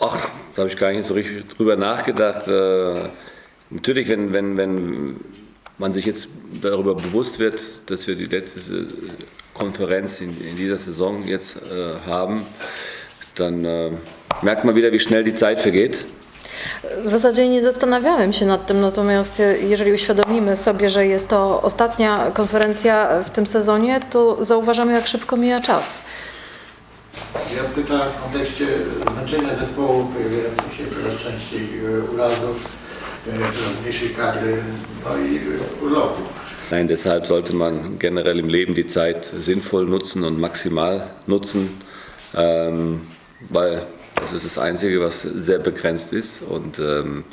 Ach, da habe ich gar nicht so richtig drüber nachgedacht. Äh, natürlich, wenn, wenn, wenn man sich jetzt darüber bewusst wird, dass wir die letzte äh, Konferenz in, in dieser Saison jetzt äh, haben, dann äh, merkt man wieder, wie schnell die Zeit vergeht. W zasadzie nie zastanawiałem się nad tym, natomiast jeżeli uświadomimy sobie, że jest to ostatnia konferencja w tym sezonie, to zauważamy, jak szybko mija czas. Ja pytałem w kontekście zmęczenia zespołu, pojawiających się coraz częściej e, urazów, e, coraz mniejszej kadry, no i e, urlopów. Nein, deshalb sollte man generell im Leben die Zeit sinnvoll nutzen und maximal nutzen, ähm, weil das ist das Einzige, was sehr begrenzt ist. Und ähm,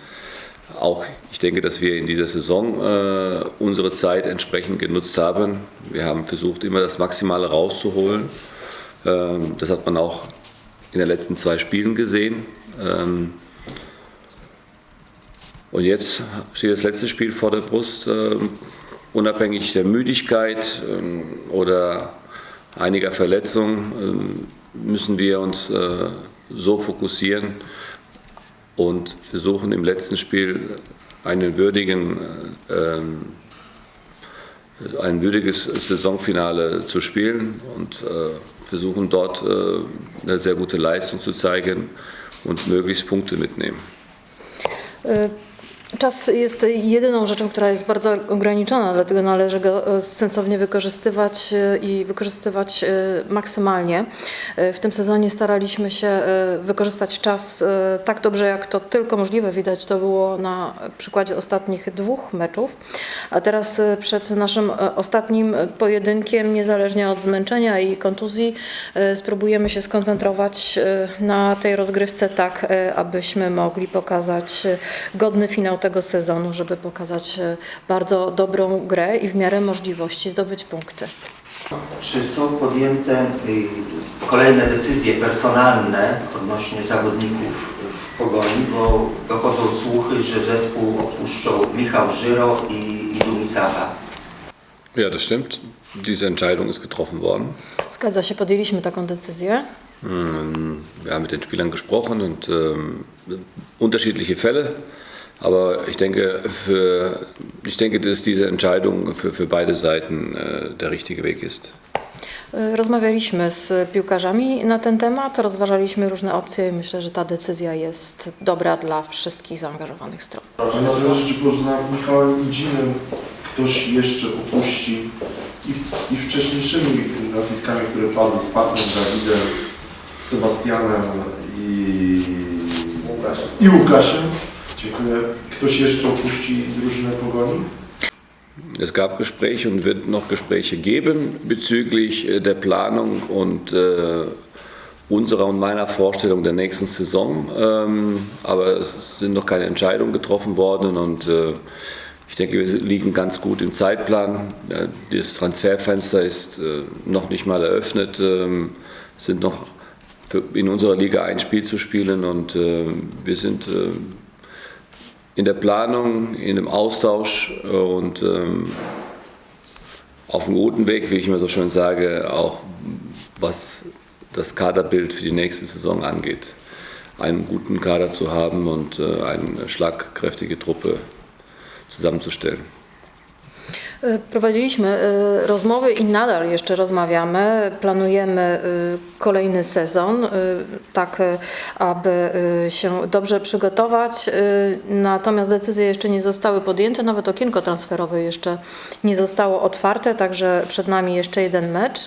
auch ich denke, dass wir in dieser Saison äh, unsere Zeit entsprechend genutzt haben. Wir haben versucht, immer das Maximale rauszuholen. Ähm, das hat man auch in den letzten zwei Spielen gesehen. Ähm, und jetzt steht das letzte Spiel vor der Brust. Ähm, unabhängig der Müdigkeit oder einiger Verletzungen müssen wir uns äh, so fokussieren und versuchen im letzten Spiel einen würdigen, äh, ein würdiges Saisonfinale zu spielen und äh, versuchen dort äh, eine sehr gute Leistung zu zeigen und möglichst Punkte mitnehmen. E, Czas jest jedyną rzeczą, która jest bardzo ograniczona, dlatego należy go e, sensownie wykorzystywać e, i wykorzystywać e, maksymalnie. W tym sezonie staraliśmy się wykorzystać czas tak dobrze, jak to tylko możliwe. Widać to było na przykładzie ostatnich dwóch meczów. A teraz przed naszym ostatnim pojedynkiem, niezależnie od zmęczenia i kontuzji, spróbujemy się skoncentrować na tej rozgrywce tak, abyśmy mogli pokazać godny finał tego sezonu, żeby pokazać e, bardzo dobrą grę i w miarę możliwości zdobyć punkty. Czy są podjęte y, kolejne decyzje personalne odnośnie zawodników w Pogoni, bo dochodzą słuchy, że zespół opuszczą Michał Żyro i Izumi Saba. Ja, das stimmt. Diese Entscheidung ist getroffen worden. Zgadza się, podjęliśmy taką decyzję. Wir haben mit den Spielern gesprochen und unterschiedliche Fälle. Aber ich denke, für, ich denke, dass diese Entscheidung für, für beide Seiten äh, der richtige Weg ist. E, Rozmawialiśmy z piłkarzami na ten temat, rozważaliśmy różne opcje i myślę, że ta decyzja jest dobra dla wszystkich zaangażowanych stron. A na tyle rzeczy poza Michałem Idzinem ktoś jeszcze opuści i, i wcześniejszymi nazwiskami, które padły z Pasem, Dawidem, Sebastianem i Łukaszem. I Łukaszem. Dziękuję. Ktoś jeszcze opuści drużynę Pogoni? Es gab Gespräche und wird noch Gespräche geben bezüglich äh, der Planung und äh, unserer und meiner Vorstellung der nächsten Saison. Ähm, aber es sind noch keine Entscheidungen getroffen worden und äh, ich denke, wir liegen ganz gut im Zeitplan. Ja, Das Transferfenster ist äh, noch nicht mal eröffnet. Ähm, sind noch für, in unserer Liga ein Spiel zu spielen und äh, wir sind äh, in der Planung, in dem Austausch und ähm, auf einem guten Weg, wie ich immer so schön sage, auch was das Kaderbild für die nächste Saison angeht. Einen guten Kader zu haben und äh, eine schlagkräftige Truppe zusammenzustellen. E, Prowadziliśmy e, rozmowy i nadal jeszcze rozmawiamy. Planujemy e, kolejny sezon, tak aby się dobrze przygotować. Natomiast decyzje jeszcze nie zostały podjęte, nawet okienko transferowe jeszcze nie zostało otwarte, także przed nami jeszcze jeden mecz.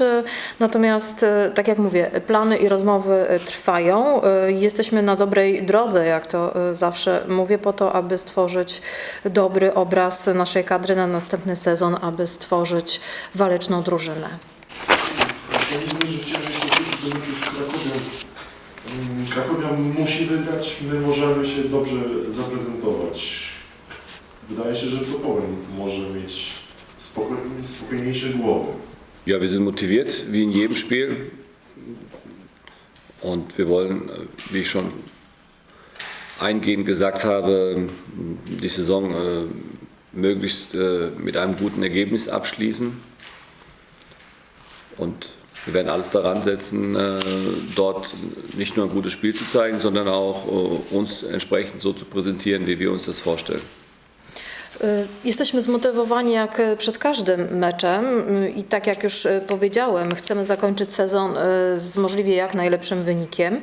Natomiast, tak jak mówię, plany i rozmowy trwają. Jesteśmy na dobrej drodze, jak to zawsze mówię, po to, aby stworzyć dobry obraz naszej kadry na następny sezon, aby stworzyć waleczną drużynę. Krakowią. Mm, Krakowia musi wygrać, my możemy się dobrze zaprezentować. Wydaje się, że to Pogoń może mieć spokoj, spokojniejsze głowy. Ja, wir sind motiviert, wie in jedem Spiel. Und wir wollen, wie ich schon eingehend gesagt habe, die Saison äh, möglichst äh, mit einem guten Ergebnis abschließen. Und wir werden alles daran setzen, äh, dort nicht nur ein gutes Spiel zu zeigen, sondern auch äh, uns entsprechend so zu präsentieren, wie wir uns das vorstellen. Jesteśmy zmotywowani jak y, przed każdym meczem y, i tak jak już y, powiedziałem, chcemy zakończyć sezon y, z możliwie jak najlepszym wynikiem.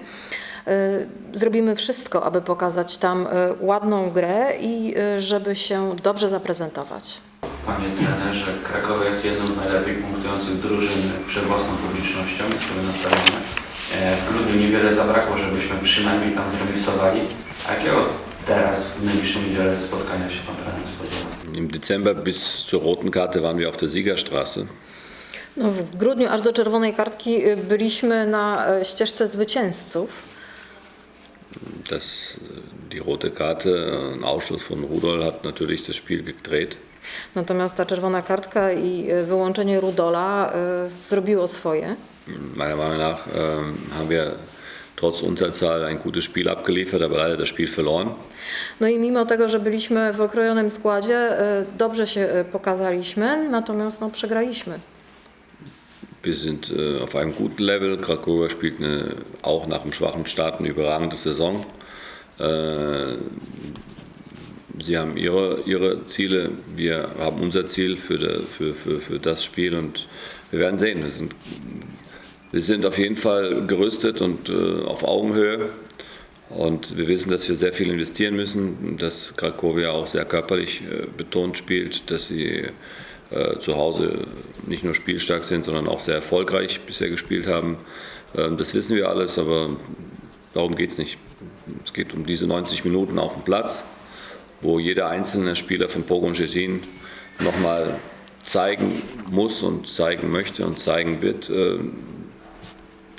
Y, Zrobimy wszystko, aby pokazać tam y, ładną grę i y, żeby się dobrze zaprezentować. Panie trenerze, Krakowa jest jedną z najlepiej punktujących drużyn przed własną publicznością, które nastawione. E, W grudniu niewiele zabrakło, żebyśmy przynajmniej tam zremisowali. A jakiego teraz w najbliższą niedzielę spotkania się Pan trener spodziewa? Im Dezember bis zur roten Karte waren wir auf der Siegerstraße. No, w grudniu aż do czerwonej kartki byliśmy na y, ścieżce zwycięzców. Das, äh, die rote Karte, äh, ein Ausschluss von Rudol hat natürlich das Spiel gedreht. Natomiast ta czerwona kartka i y, wyłączenie Rudola y, zrobiło swoje. Meiner Meinung nach ähm, haben wir trotz Unterzahl ein gutes Spiel abgeliefert, aber leider das Spiel verloren. No i mimo tego, że byliśmy w okrojonym składzie, y, dobrze się pokazaliśmy, natomiast no, przegraliśmy. Wir sind äh, auf einem guten Level. Krakow spielt eine, auch nach dem schwachen Start eine überragende Saison. Äh, sie haben ihre, ihre Ziele, wir haben unser Ziel für, de, für, für, für das Spiel und wir werden sehen. Wir sind, wir sind auf jeden Fall gerüstet und äh, auf Augenhöhe. Und wir wissen, dass wir sehr viel investieren müssen, dass Krakowia auch sehr körperlich äh, betont spielt, dass sie äh, zu Hause nicht nur spielstark sind, sondern auch sehr erfolgreich bisher gespielt haben. Ähm, das wissen wir alles, aber darum geht es nicht. Es geht um diese 90 Minuten auf dem Platz, wo jeder einzelne Spieler von Pogon Szczecin nochmal zeigen muss und zeigen möchte und zeigen wird, äh,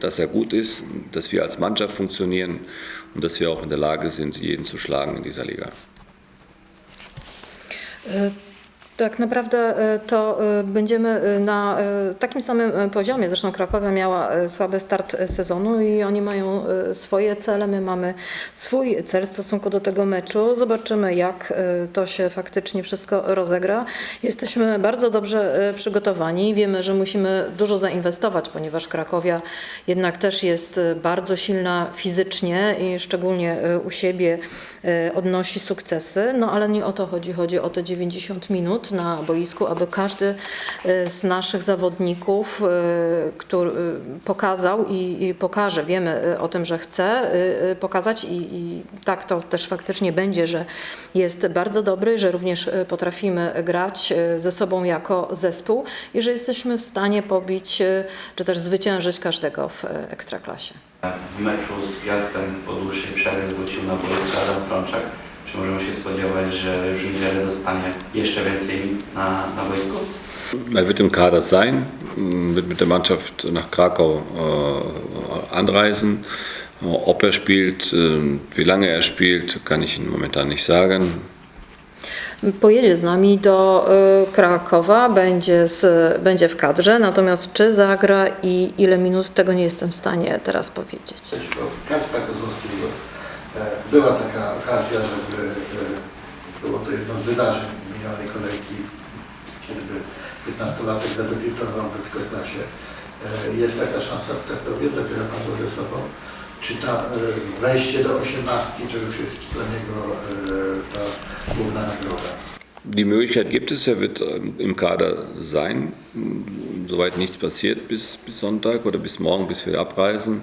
dass er gut ist, dass wir als Mannschaft funktionieren und dass wir auch in der Lage sind, jeden zu schlagen in dieser Liga. Y, Tak naprawdę y, to y, będziemy y, na takim samym poziomie. Zresztą Krakowia miała słaby start sezonu i oni mają swoje cele. My mamy swój cel w stosunku do tego meczu. Zobaczymy, jak to się faktycznie wszystko rozegra. Jesteśmy bardzo dobrze przygotowani. Wiemy, że musimy dużo zainwestować, ponieważ Krakowia jednak też jest bardzo silna fizycznie i szczególnie u siebie odnosi sukcesy. No ale nie o to chodzi. Chodzi o te 90 minut na boisku, aby każdy y, z naszych zawodników, y, który y, pokazał i, i pokaże, wiemy y, o tym, że chce y, y, pokazać i, i tak to też faktycznie będzie, że jest bardzo dobry, że również y, potrafimy grać y, ze sobą jako zespół i że jesteśmy w stanie pobić y, czy też zwyciężyć każdego w y, ekstraklasie. W meczu z Piastem po dłuższej przerwie wrócił na boisko Adam Frączak. Czy możemy się spodziewać, że już niewiele dostanie jeszcze więcej na, na boisku? Er wird im Kader sein, wird mit der Mannschaft nach Krakau äh, anreisen. Ob er spielt, äh, wie lange er spielt, kann ich Ihnen momentan nicht sagen. Pojedzie z nami do y, Krakowa, będzie, z, będzie w kadrze, natomiast czy zagra i ile minut, tego nie jestem w stanie teraz powiedzieć. Kacpra Kozłowskiego e, była taka okazja, żeby e, było to jedno z wydarzeń minionej kolejki, kiedy 15-latek zadebiutował w Ekstraklasie. E, Jest taka szansa w Krakowie, zabiera Pan go ze sobą. Czy ta e, wejście do osiemnastki to już jest dla niego e, ta główna nagroda? Die Möglichkeit gibt es, er wird ähm, im Kader sein, soweit nichts passiert bis, bis Sonntag oder bis morgen, bis wir abreisen.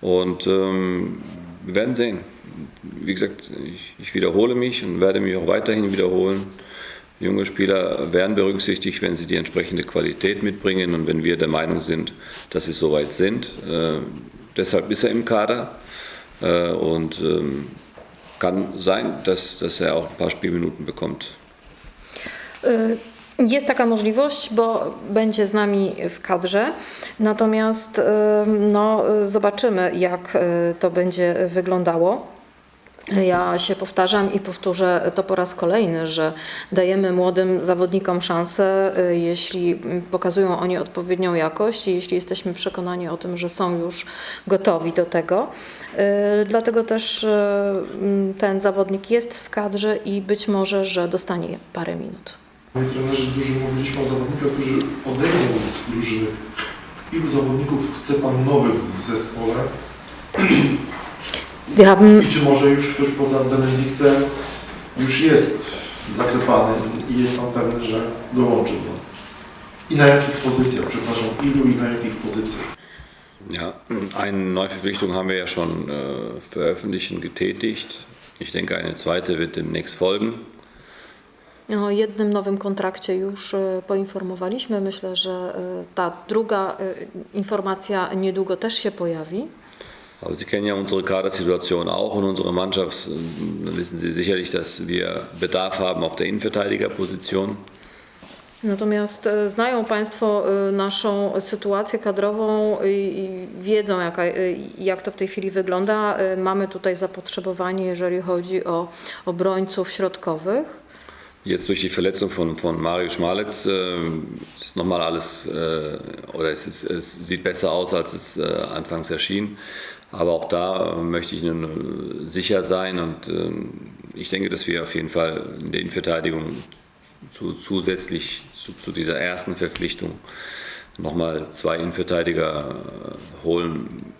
Und ähm, wir werden sehen. Wie gesagt, ich, ich wiederhole mich und werde mich auch weiterhin wiederholen. Junge Spieler werden berücksichtigt, wenn sie die entsprechende Qualität mitbringen und wenn wir der Meinung sind, dass sie soweit sind. Äh, deshalb ist er im Kader äh, und ähm, kann sein, dass, dass er auch ein paar Spielminuten bekommt. Y, Jest taka możliwość, bo będzie z nami w kadrze, natomiast y, no, zobaczymy, jak y, to będzie wyglądało. Ja się powtarzam i powtórzę to po raz kolejny, że dajemy młodym zawodnikom szansę, y, jeśli pokazują oni odpowiednią jakość i jeśli jesteśmy przekonani o tym, że są już gotowi do tego. Y, Dlatego też y, ten zawodnik jest w kadrze i być może, że dostanie parę minut. Panie trenerze, dużo mówiliśmy o zawodnikach, którzy odejdą z drużyny. Ilu zawodników chce Pan nowych w zespole? Wir haben I czy może już ktoś poza Benedyktem już jest zaklepany i jest Pan pewny, że dołączy do nas? I na jakich pozycjach? Przepraszam, ilu i na jakich pozycjach? Ja, eine Neuverpflichtung haben wir ja schon äh, veröffentlicht und getätigt. Ich denke, eine zweite wird demnächst folgen. O jednym nowym kontrakcie już e, poinformowaliśmy. Myślę, że e, ta druga e, informacja niedługo też się pojawi. Aber Sie kennen ja unsere Kadersituation auch und unsere Mannschaft. Dann wissen Sie sicherlich, dass wir Bedarf haben auf der Innenverteidigerposition. Natomiast e, znają Państwo e, naszą sytuację kadrową i, wiedzą, jaka, e, jak to w tej chwili wygląda. Mamy tutaj zapotrzebowanie, jeżeli chodzi o obrońców środkowych. Jetzt durch die Verletzung von, von Mario Schmalitz äh, ist nochmal alles, äh, oder es, ist, es sieht besser aus, als es äh, anfangs erschien. Aber auch da äh, möchte ich nun äh, sicher sein und äh, ich denke, dass wir auf jeden Fall in der Innenverteidigung zu, zusätzlich zu, zu dieser ersten Verpflichtung nochmal zwei Innenverteidiger äh, holen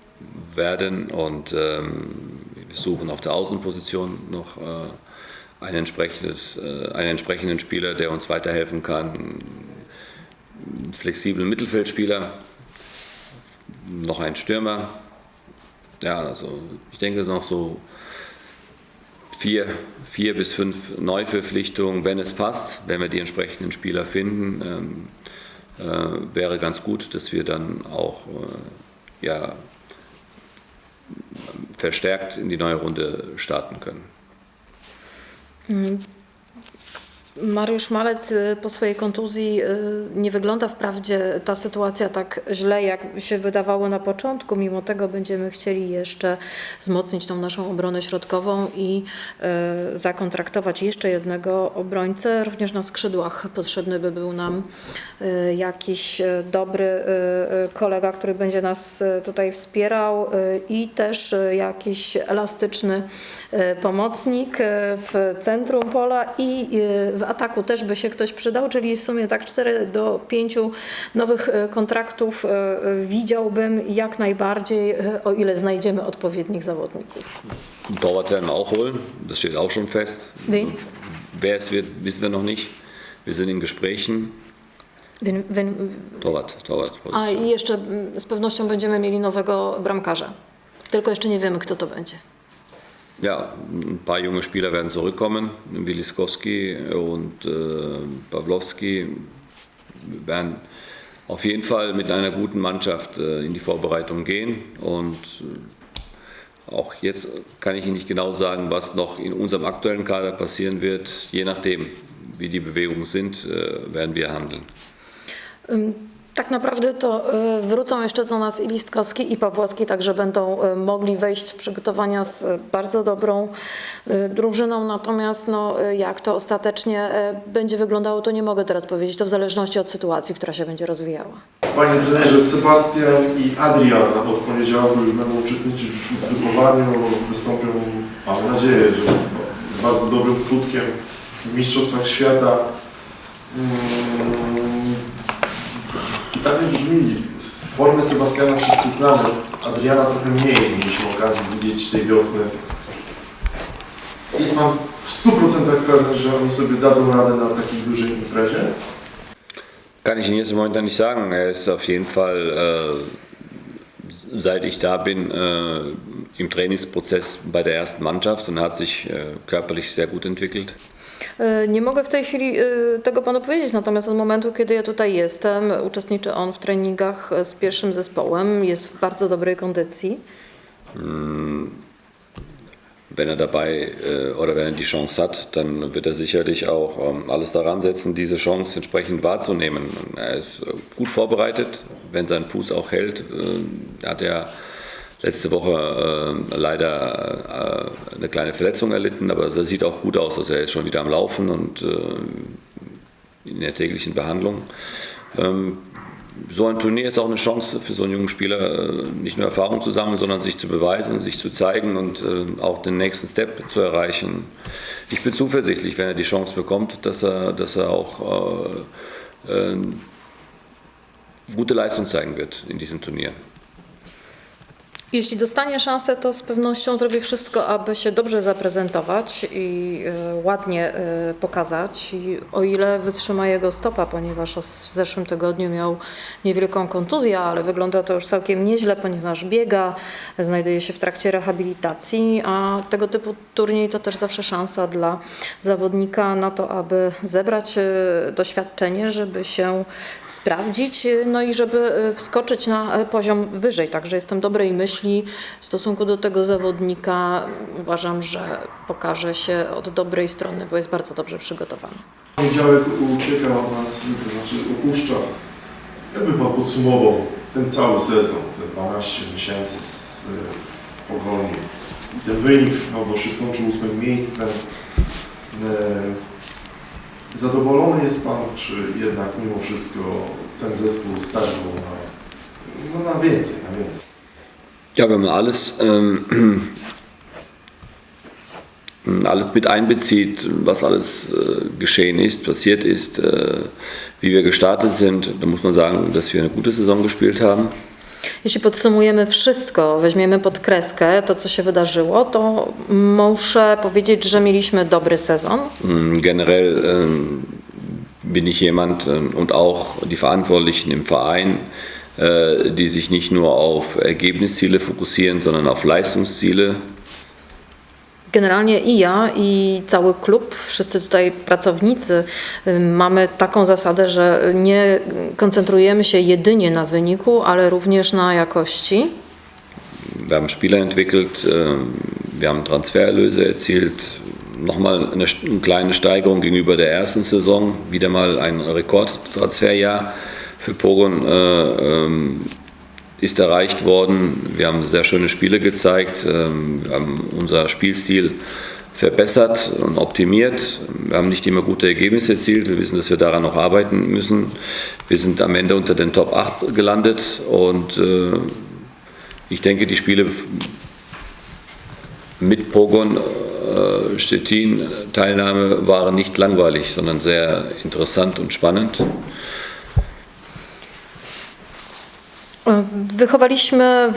werden und ähm, wir suchen auf der Außenposition noch äh, ein entsprechendes, äh, einen entsprechenden Spieler, der uns weiterhelfen kann, einen flexiblen Mittelfeldspieler, noch ein Stürmer. Ja, also ich denke noch so vier, vier bis fünf Neuverpflichtungen, wenn es passt, wenn wir die entsprechenden Spieler finden, ähm, äh, wäre ganz gut, dass wir dann auch äh, ja, verstärkt in die neue Runde starten können. Mariusz Malec y, po swojej kontuzji y, nie wygląda wprawdzie ta sytuacja tak źle, jak się wydawało na początku. Mimo tego będziemy chcieli jeszcze wzmocnić tą naszą obronę środkową i y, zakontraktować jeszcze jednego obrońcę. Również na skrzydłach potrzebny by był nam jakiś dobry kolega, który będzie nas tutaj wspierał i też jakiś elastyczny pomocnik w centrum pola i w ataku też by się ktoś przydał, czyli w sumie tak 4 do 5 nowych y, kontraktów y, y, widziałbym jak najbardziej, o ile znajdziemy odpowiednich zawodników. Torwart werden wir auch holen, das steht auch schon fest. Wen? Wer es wird, wissen wir noch nicht. Wir sind in Gesprächen. Wen, wen, Torwart, Torwart. a i jeszcze mm, z pewnością będziemy mieli nowego bramkarza. Tylko jeszcze nie wiemy, kto to będzie. Ja, ein paar junge Spieler werden zurückkommen. Wiliskowski und äh, Pawlowski werden auf jeden Fall mit einer guten Mannschaft äh, in die Vorbereitung gehen. Und äh, auch jetzt kann ich Ihnen nicht genau sagen, was noch in unserem aktuellen Kader passieren wird. Je nachdem, wie die Bewegungen sind, äh, werden wir handeln. Ym, Tak naprawdę to y, wrócą jeszcze do nas i Listkowski i Pawłowski, także będą y, mogli wejść w przygotowania z y, bardzo dobrą drużyną. Natomiast no, jak to ostatecznie będzie wyglądało, to nie mogę teraz powiedzieć. To w zależności od sytuacji, która się będzie rozwijała. Panie trenerze, Sebastian i Adrian od poniedziałku będą uczestniczyć w zgrupowaniu, wystąpią, mam nadzieję, że z bardzo dobrym skutkiem w Mistrzostwach Świata. Mm, Pytanie brzmi, z formy Sebastiana wszyscy znamy, Adriana trochę mniej mieliśmy okazji widzieć tej wiosny. Jest Pan w 100% pewny, że oni sobie dadzą radę na takiej dużej imprezie? Kann ich Ihnen jetzt momentan nicht sagen. Er ist auf jeden Fall, äh, seit ich da bin, äh, im Trainingsprozess bei der ersten Mannschaft und hat sich äh, körperlich sehr gut entwickelt. Y, Nie mogę w tej chwili y, tego panu powiedzieć, natomiast od momentu, kiedy ja tutaj jestem, uczestniczy on w treningach z pierwszym zespołem, jest w bardzo dobrej kondycji. Wenn er dabei äh, oder wenn er die Chance hat, dann wird er sicherlich auch ähm, alles daran setzen, diese Chance entsprechend wahrzunehmen. Er ist äh, gut vorbereitet, wenn sein Fuß auch hält. Äh, hat er letzte Woche äh, leider äh, eine kleine Verletzung erlitten, aber das sieht auch gut aus. Also er ist schon wieder am Laufen und äh, in der täglichen Behandlung. Ähm, so ein Turnier ist auch eine Chance für so einen jungen Spieler, äh, nicht nur Erfahrung zu sammeln, sondern sich zu beweisen, sich zu zeigen und äh, auch den nächsten Step zu erreichen. Ich bin zuversichtlich, wenn er die Chance bekommt, dass er, dass er auch gute Leistung zeigen wird in diesem Turnier. Jeśli dostanie szansę, to z pewnością zrobi wszystko, aby się dobrze zaprezentować i e, ładnie e, pokazać. I o ile wytrzyma jego stopa, ponieważ w zeszłym tygodniu miał niewielką kontuzję, ale wygląda to już całkiem nieźle, ponieważ biega, znajduje się w trakcie rehabilitacji, a tego typu turniej to też zawsze szansa dla zawodnika na to, aby zebrać e, doświadczenie, żeby się sprawdzić, no i żeby wskoczyć na poziom wyżej. Także jestem dobrej myśli w stosunku do tego zawodnika. Uważam, że pokaże się od dobrej strony, bo jest bardzo dobrze przygotowany. Poniedziałek ucieka od nas, to znaczy opuszcza. Ja bym chyba podsumował ten cały sezon, te 12 miesięcy z, w Pogoni. I ten wynik, no bo się skończył ósmym miejscem. E, Zadowolony jest Pan, czy jednak mimo wszystko ten zespół stać go na, no na więcej, na więcej? Ja, wenn man alles, ähm, alles mit einbezieht, was alles äh, geschehen ist, passiert ist, äh, wie wir gestartet sind, dann muss man sagen, dass wir eine gute Saison gespielt haben. Jeśli podsumujemy wszystko, weźmiemy pod kreskę to, co się wydarzyło, to muszę powiedzieć, że mieliśmy dobry sezon. Mm, Generell ähm, bin ich jemand ähm, und auch die Verantwortlichen im Verein, die sich nicht nur auf Ergebnisziele fokussieren, sondern auf Leistungsziele. Generalnie i ja, i cały klub, wszyscy tutaj pracownicy mamy taką zasadę, że nie koncentrujemy się jedynie na wyniku, ale również na jakości. Wir haben Spieler entwickelt, ähm, wir haben Transfererlöse erzielt, nochmal eine kleine Steigerung gegenüber der ersten Saison, wieder mal ein Rekordtransferjahr für Pogon äh, ähm, ist erreicht worden. Wir haben sehr schöne Spiele gezeigt, ähm, wir haben unser Spielstil verbessert und optimiert. Wir haben nicht immer gute Ergebnisse erzielt. Wir wissen, dass wir daran noch arbeiten müssen. Wir sind am Ende unter den Top 8 gelandet und äh, ich denke, die Spiele mit Pogon äh, Stettin Teilnahme waren nicht langweilig, sondern sehr interessant und spannend. Wychowaliśmy,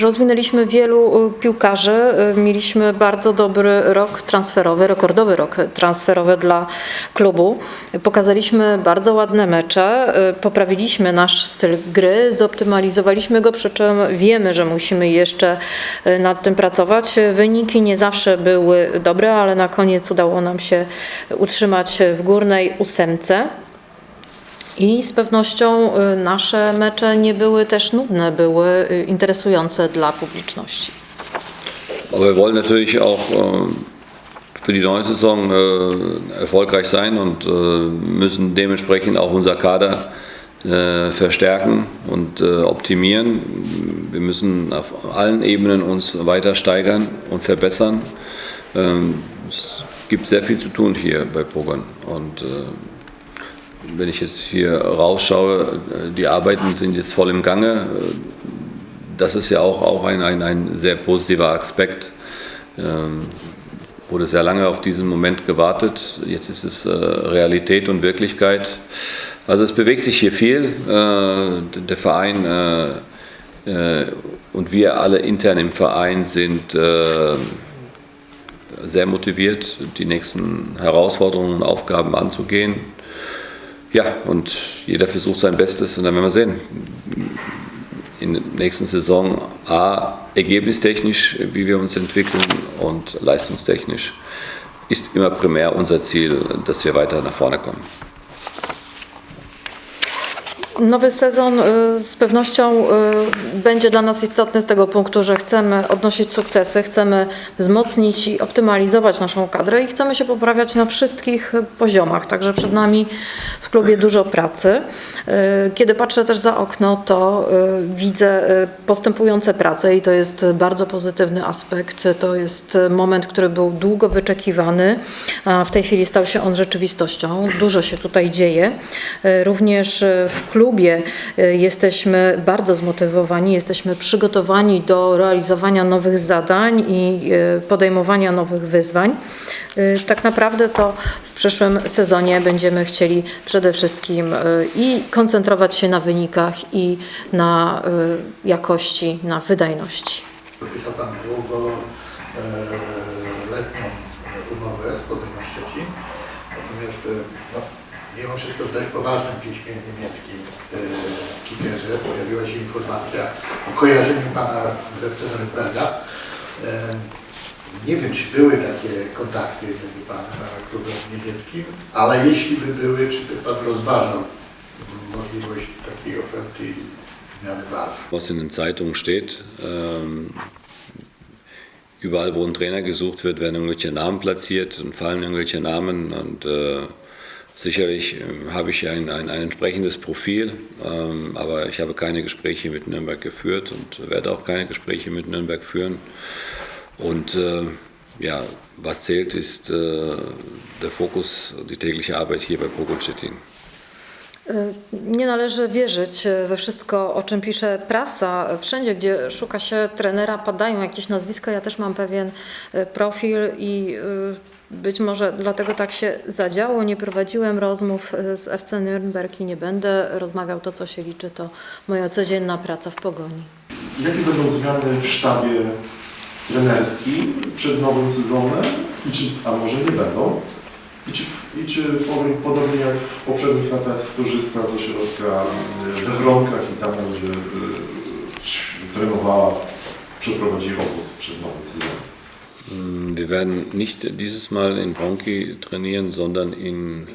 rozwinęliśmy wielu y, piłkarzy. Y, Mieliśmy bardzo dobry rok transferowy, rekordowy rok transferowy dla klubu. Pokazaliśmy bardzo ładne mecze, y, poprawiliśmy nasz styl gry, zoptymalizowaliśmy go, przy czym wiemy, że musimy jeszcze nad tym pracować. Wyniki nie zawsze były dobre, ale na koniec udało nam się utrzymać w górnej ósemce. I z pewnością nasze mecze nie były też nudne, były interesujące dla publiczności. Aber wir wollen natürlich auch äh, für die neue Saison äh, erfolgreich sein und äh, müssen dementsprechend auch unser Kader äh, verstärken und optimieren. Wir müssen auf allen Ebenen uns weiter steigern und verbessern. Ähm, es gibt sehr viel zu tun hier bei Pogon und wenn ich jetzt hier rausschaue, die Arbeiten sind jetzt voll im Gange. Das ist ja auch, auch ein, ein, ein sehr positiver Aspekt. Ähm, wurde sehr lange auf diesen Moment gewartet. Jetzt ist es äh, Realität und Wirklichkeit. Also es bewegt sich hier viel. Äh, der Verein äh, äh, und wir alle intern im Verein sind äh, sehr motiviert, die nächsten Herausforderungen und Aufgaben anzugehen. Ja, und jeder versucht sein Bestes und dann werden wir sehen. In der nächsten Saison A, ergebnistechnisch, wie wir uns entwickeln und leistungstechnisch ist immer primär unser Ziel, dass wir weiter nach vorne kommen. Nowy sezon y, z pewnością y, będzie dla nas istotny z tego punktu, że chcemy odnosić sukcesy, chcemy wzmocnić i optymalizować naszą kadrę i chcemy się poprawiać na wszystkich poziomach. Także przed nami w klubie dużo pracy. Y, Kiedy patrzę też za okno, to widzę postępujące prace i to jest bardzo pozytywny aspekt. To jest moment, który był długo wyczekiwany, a w tej chwili stał się on rzeczywistością. Dużo się tutaj dzieje. Również w klubie y, jesteśmy bardzo zmotywowani, jesteśmy przygotowani do realizowania nowych zadań i y, podejmowania nowych wyzwań. Y, Tak naprawdę to w przyszłym sezonie będziemy chcieli przede wszystkim i koncentrować się na wynikach i na jakości, na wydajności. Podpisał długoletnią umowę z Podróżą Szczecin. Natomiast e, no, mimo wszystko w dość poważnym piśmie niemieckim e, Kipierze pojawiła się informacja o kojarzeniu Pana z FC Norymberga. E, Nie wiem, czy były takie kontakty między Panem a klubem niemieckim, ale jeśli by były, czy by Pan rozważał możliwość takiej oferty zmiany barw? Was in den Zeitungen steht, ähm, überall wo ein Trainer gesucht wird, werden irgendwelche Namen platziert und fallen irgendwelche Namen und äh, sicherlich äh, habe ich ein, ein, ein entsprechendes Profil, ähm, aber ich habe keine Gespräche mit Nürnberg geführt und werde auch keine Gespräche mit Nürnberg führen. Und äh, ja, was zählt, ist äh, der Fokus, die tägliche Arbeit hier bei Pogo City. Y, Nie należy wierzyć we wszystko, o czym pisze prasa. Wszędzie, gdzie szuka się trenera, padają jakieś nazwiska. Ja też mam pewien y, profil i y, być może dlatego tak się zadziało. Nie prowadziłem rozmów y, z FC Nürnberg i nie będę rozmawiał. To, co się liczy, to moja codzienna praca w pogoni. Jakie będą zmiany w sztabie trenerskim przed nowym sezonem? I czy, a może nie będą? I czy, i czy podobnie jak w poprzednich latach skorzysta z ośrodka y, we Wronkach i tam będzie ć- trenowała, przeprowadzi obóz przed nowym sezonem? Mm, Wir werden nicht dieses Mal in Bronchi trainieren, sondern in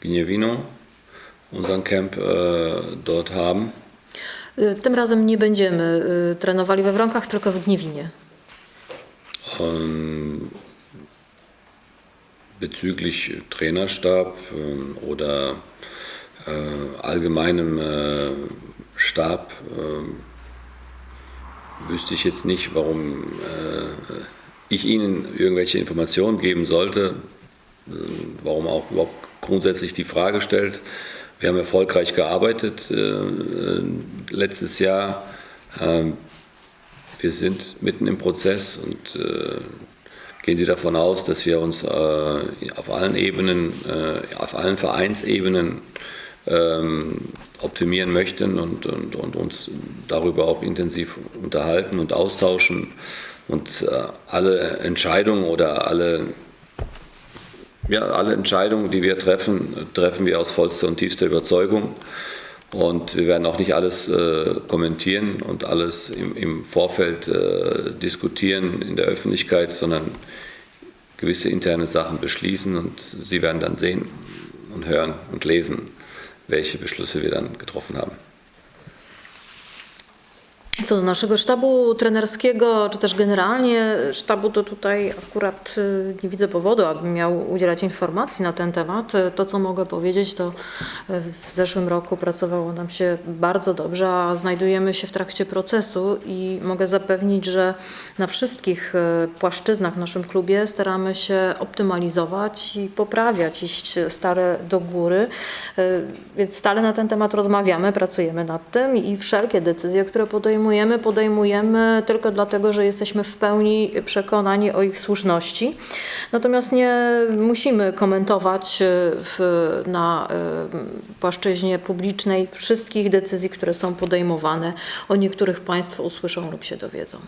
Gnevino, unseren Camp äh, dort haben. Tym razem nie będziemy trenowali we Wronkach, tylko w Gniewinie. Ähm, bezüglich Trainerstab ähm, oder äh, allgemeinem äh, Stab ähm, wüsste ich jetzt nicht, warum ich Ihnen irgendwelche Informationen geben sollte, äh, warum auch überhaupt grundsätzlich die Frage stellt. Wir haben erfolgreich gearbeitet äh, äh, letztes Jahr. Ähm, wir sind mitten im Prozess und äh, gehen Sie davon aus, dass wir uns äh, auf allen Ebenen, äh, auf allen Vereinsebenen ähm, optimieren möchten und, und, und uns darüber auch intensiv unterhalten und austauschen und äh, alle Entscheidungen oder alle ja, alle Entscheidungen, die wir treffen, treffen wir aus vollster und tiefster Überzeugung. Und wir werden auch nicht alles äh, kommentieren und alles im, im Vorfeld äh, diskutieren in der Öffentlichkeit, sondern gewisse interne Sachen beschließen und Sie werden dann sehen und hören und lesen, welche Beschlüsse wir dann getroffen haben. Co do naszego sztabu trenerskiego, czy też generalnie sztabu, to tutaj akurat y, nie widzę powodu, abym miał udzielać informacji na ten temat. To, co mogę powiedzieć, to y, w zeszłym roku pracowało nam się bardzo dobrze, a znajdujemy się w trakcie procesu i mogę zapewnić, że na wszystkich y, płaszczyznach w naszym klubie staramy się optymalizować i poprawiać, iść stale do góry. Więc stale na ten temat rozmawiamy, pracujemy nad tym i wszelkie decyzje, które podejmujemy, podejmujemy tylko dlatego, że jesteśmy w pełni przekonani o ich słuszności. Natomiast nie musimy komentować y, w, na y, płaszczyźnie publicznej wszystkich decyzji, które są podejmowane. O niektórych Państwo usłyszą lub się dowiedzą.